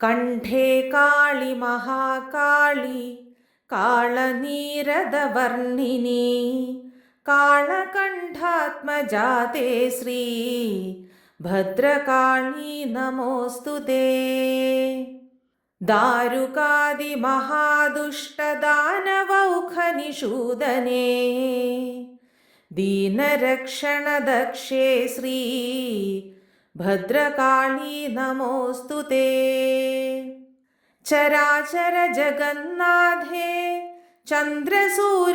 കണ്ഠേ കാളി മഹാകാളി കാളനീരദവർണിനി കാളകണ്ഠാത്മജാതേ ശ്രീ ഭദ്രകാളി നമോസ്തു ദാരുകാദിമഹാദുഷ്ടദാനവൗഖനിഷൂദനേ ദീനരക്ഷണദക്ഷേ ശ്രീ ഭദ്രകാളി നമോസ്തു തേ. ചരാചര ജഗന്നാഥേ ചന്ദ്രസൂര്യാഗ്നിലോചനേ.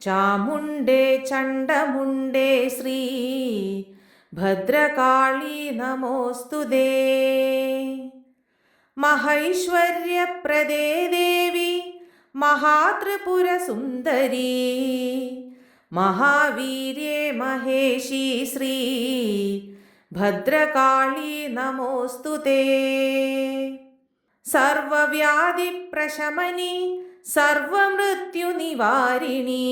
ചാമുണ്ടേ ചണ്ഡമുണ്ടേ ശ്രീ ഭദ്രകാളി നമോസ്തു ദേ മഹൈശ്വര്യപ്രദേ ദേവി മഹാത്രിപുരസുന്ദരീ. മഹാവീര്യേ മഹേശി ശ്രീ. ഭദ്രകാളി നമോസ്തു തേ. സർവവ്യാധിപ്രശമനി സർവമൃത്യുനിവാരിണി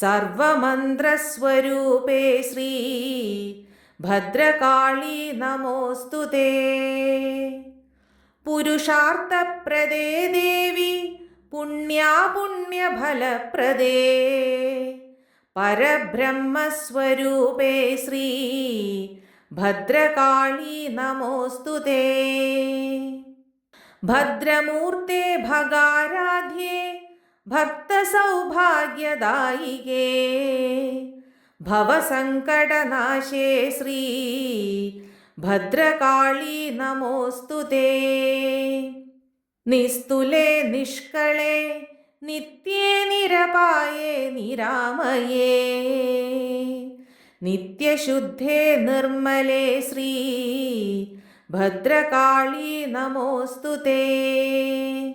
സർവമന്ത്രസ്വരൂപേ ശ്രീ. ഭദ്രകാളി നമോസ്തു തേ. പുരുഷാർത്ഥപ്രദേ ദേവി പുണ്യാപുണ്യഫലപ്രദേ പരബ്രഹ്മസ്വരൂപേ ശ്രീ ഭദ്രകാളി നമോസ്തു തേ. ഭദ്രമൂർത്തേ ഭഗാരാധ്യേ ഭക്തസൗഭാഗ്യദായികേ. ഭവസങ്കടനാശേ ശ്രീ ഭദ്രകാളി നമോസ്തു തേ. നിസ്തുലേ നിഷ്കളേ നിത്യേ നിരപായേ നിരാമയേ. നിത്യശുദ്ധേ നിർമ്മലേ ശ്രീ ഭദ്രകാളി നമോസ്തു തേ.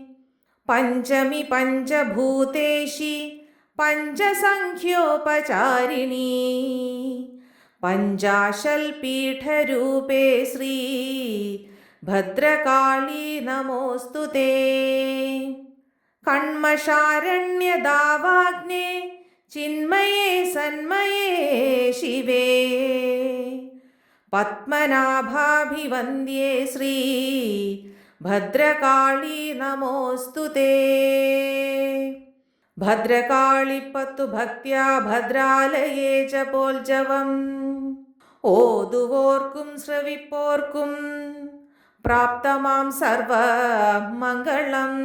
പഞ്ചമി പഞ്ചഭൂതേഷി പഞ്ചസംഖ്യോപചാരിണീ. പഞ്ചാശൽപീഠരൂപേ ശ്രീ ഭദ്രകാളി നമോസ്തു തേ. കൺമഷാരണ്യദാവാഗ്നേ ചിന്മയേ സന്മയേ ശിവേ. പത്മനാഭാഭിവന്ദ്യേ ശ്രീ ഭദ്രകാളി നമോസ്തു തേ. ഭദ്രകാളിപ്പത്തു ഭക്ത്യാ ഭദ്രാലയേ ച പോൽജവം. ഓതുവോർക്കും ശ്രവിപ്പോർക്കും प्राप्तमां सर्वमङ्गलम्